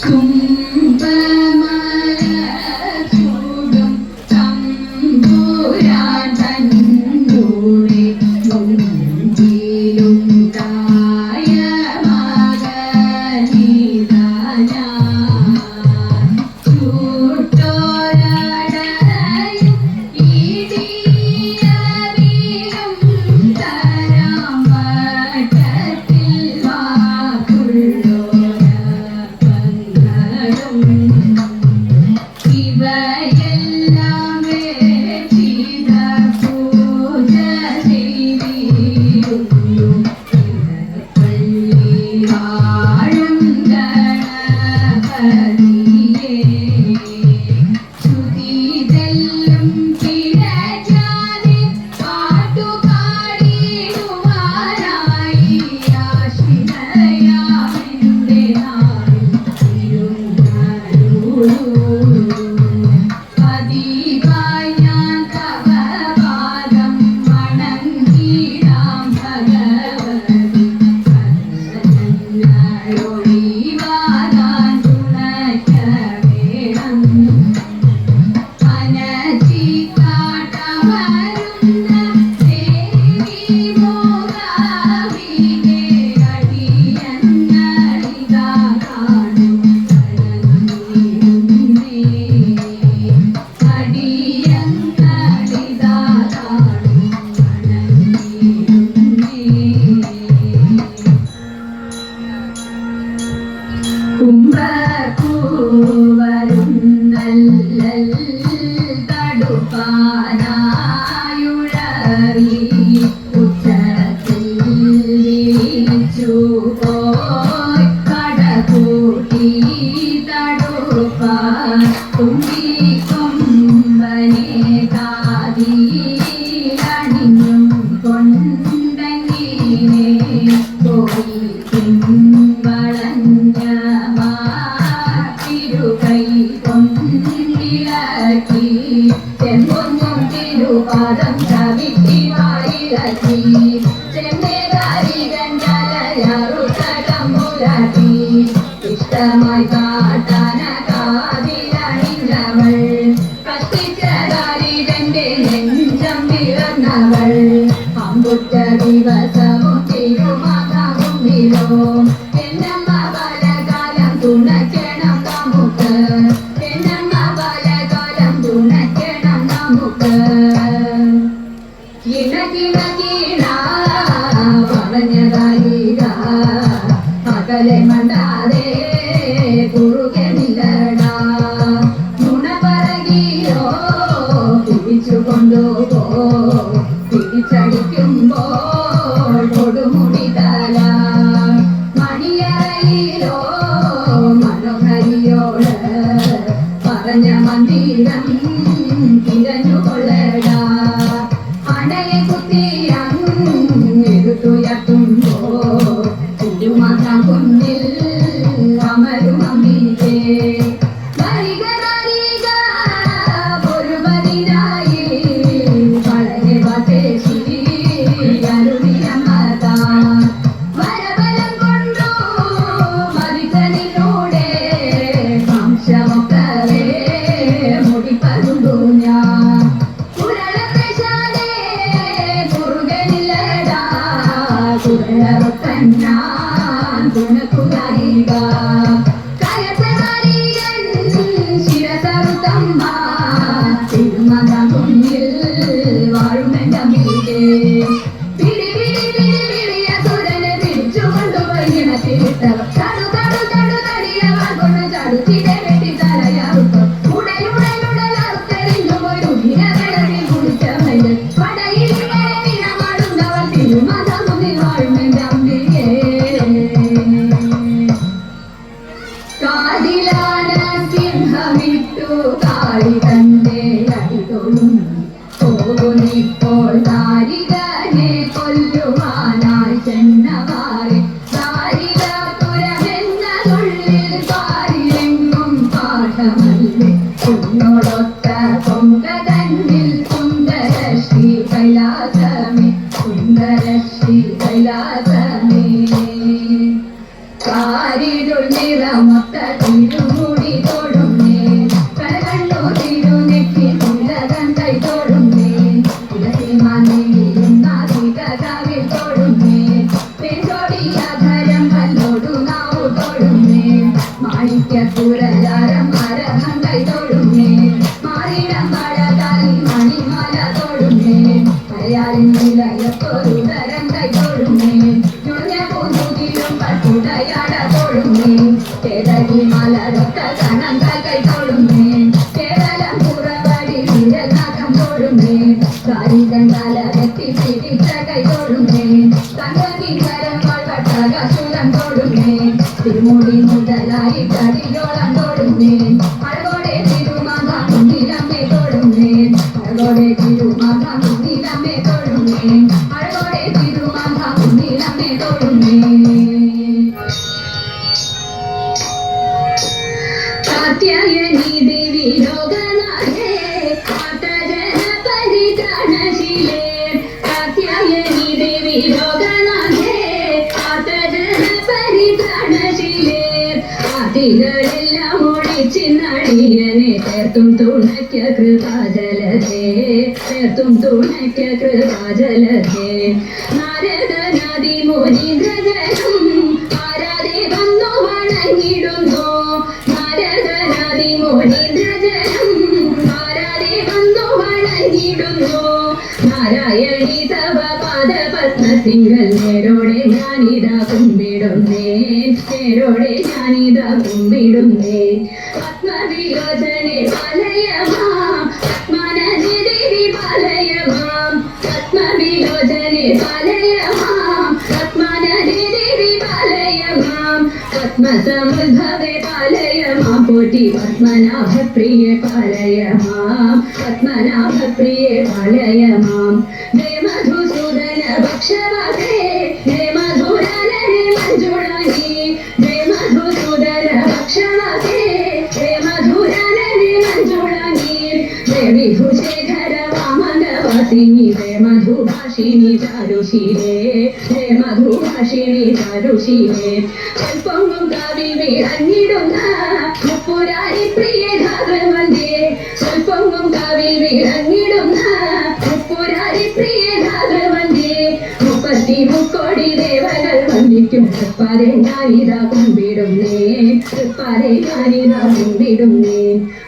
tum o, Dhamai காட்டான തുണക്കുകാരിക 你的呼 পরে বিরু মানা নদী ഒളിച്ചിന്നടിയനെ ചേർത്തും തുണയ്ക്ക കൃപാജലതേ ചേർത്തും തുണയ്ക്ക കൃപാജലതേ. നാരദ നദി ആരാധെ ഞാനിതാ കുമ്പിടുന്നേ നേരോടെ ഞാനിതാ കുമ്പിടുന്നേ പത്മവിലോചനെ പാലയമാം. പത്മനദി ദേവി പാലയമാം. പത്മവിലോചനെ പലയമാം. പത്മനദി ദേവി പാലയമാം. പത്മസമുദ്ഭവേ പാലയമാം പോറ്റി പത്മനാഭ പ്രിയ പാലയമാം പത്മനാഭ പ്രിയ പാലയമാം ജയ മധുസൂദന മധുഭാഷിണി ചാരുശീലേ ജയ മധുഭാഷിണി ചാരുശീലേ കൽപ്പൊങ്ങും കാവി വീഴഞ്ഞിടുന്ന മുപ്പുരാരി പ്രിയ ധാതവന്യേ കൽപ്പൊങ്ങും കാവി വീഴഞ്ഞിടുന്ന തൃപ്പാരെ ഞാനിതാ കുമ്പിടുന്നേ തൃപ്പാരെ ഞാനിതാ കുമ്പിടുന്നേ.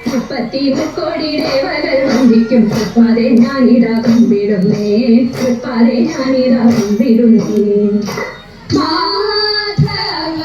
മുപ്പത്തി മുക്കോടി ദേവകൾ വന്ദിക്കും തൃപ്പാരെ ഞാനിതാ കുമ്പിടുന്നേ തൃപ്പാരെ ഞാനിതാ കുമ്പിടുന്നേ. മാധവ